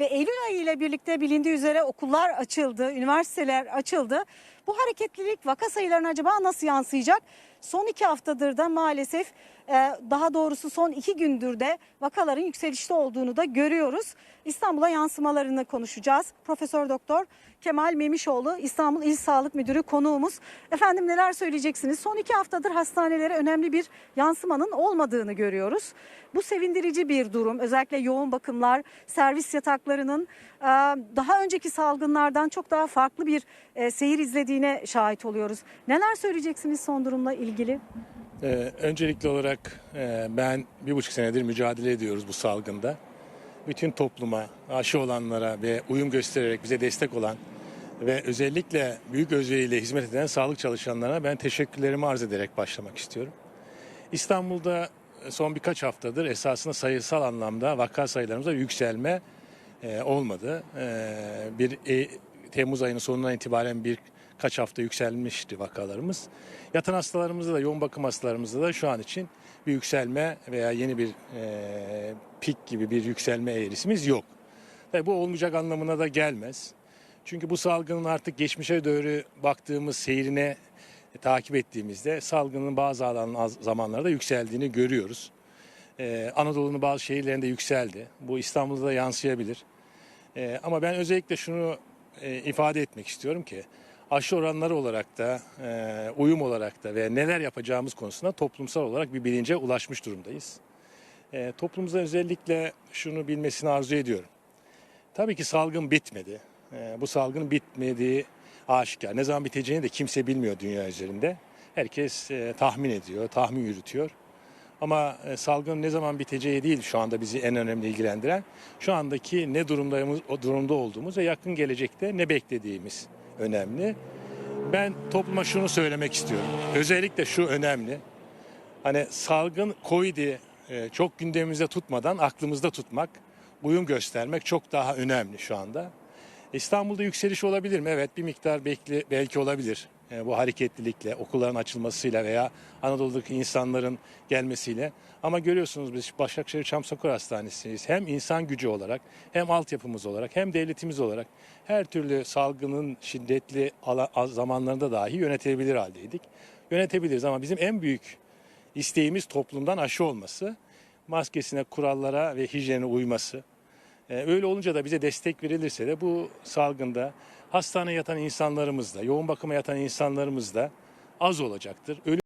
ve Eylül ayı ile birlikte bilindiği üzere okullar açıldı, üniversiteler açıldı. Bu hareketlilik vaka sayılarına acaba nasıl yansıyacak? Son iki haftadır da maalesef e, daha doğrusu son iki gündür de vakaların yükselişte olduğunu da görüyoruz. İstanbul'a yansımalarını konuşacağız. Profesör Doktor Kemal Memişoğlu İstanbul İl Sağlık Müdürü konuğumuz. Efendim neler söyleyeceksiniz? Son iki haftadır hastanelere önemli bir yansımanın olmadığını görüyoruz. Bu sevindirici bir durum. Özellikle yoğun bakımlar, servis yataklarının e, daha önceki salgınlardan çok daha farklı bir e, seyir izlediğine şahit oluyoruz. Neler söyleyeceksiniz son durumla ilgili? Ee, öncelikli olarak e, ben bir buçuk senedir mücadele ediyoruz bu salgında. Bütün topluma, aşı olanlara ve uyum göstererek bize destek olan ve özellikle büyük özveriyle hizmet eden sağlık çalışanlarına ben teşekkürlerimi arz ederek başlamak istiyorum. İstanbul'da son birkaç haftadır esasında sayısal anlamda vaka sayılarımızda yükselme e, olmadı. E, bir e, Temmuz ayının sonundan itibaren birkaç hafta yükselmişti vakalarımız. Yatan hastalarımızda da yoğun bakım hastalarımızda da şu an için bir yükselme veya yeni bir e, pik gibi bir yükselme eğrisimiz yok. Tabii bu olmayacak anlamına da gelmez. Çünkü bu salgının artık geçmişe doğru baktığımız seyrine e, takip ettiğimizde salgının bazı alan zamanlarda yükseldiğini görüyoruz. Ee, Anadolu'nun bazı şehirlerinde yükseldi. Bu İstanbul'da da yansıyabilir. Ee, ama ben özellikle şunu e, ifade etmek istiyorum ki aşı oranları olarak da e, uyum olarak da ve neler yapacağımız konusunda toplumsal olarak bir bilince ulaşmış durumdayız. E, toplumumuzda özellikle şunu bilmesini arzu ediyorum. Tabii ki salgın bitmedi. E, bu salgın bitmediği aşikar. Ne zaman biteceğini de kimse bilmiyor dünya üzerinde. Herkes tahmin ediyor, tahmin yürütüyor. Ama salgın ne zaman biteceği değil şu anda bizi en önemli ilgilendiren. Şu andaki ne durumdayımız, o durumda olduğumuz ve yakın gelecekte ne beklediğimiz önemli. Ben topluma şunu söylemek istiyorum. Özellikle şu önemli. Hani salgın Covid'i e, çok gündemimizde tutmadan aklımızda tutmak, uyum göstermek çok daha önemli şu anda. İstanbul'da yükseliş olabilir mi? Evet bir miktar belki olabilir. E, bu hareketlilikle, okulların açılmasıyla veya Anadolu'daki insanların gelmesiyle. Ama görüyorsunuz biz Başakşehir Çamsakur Hastanesi'yiz. Hem insan gücü olarak, hem altyapımız olarak, hem devletimiz olarak her türlü salgının şiddetli zamanlarında dahi yönetebilir haldeydik. Yönetebiliriz ama bizim en büyük isteğimiz toplumdan aşı olması, maskesine, kurallara ve hijyene uyması. Ee, Öyle olunca da bize destek verilirse de bu salgında hastaneye yatan insanlarımız da, yoğun bakıma yatan insanlarımız da az olacaktır. Ölüm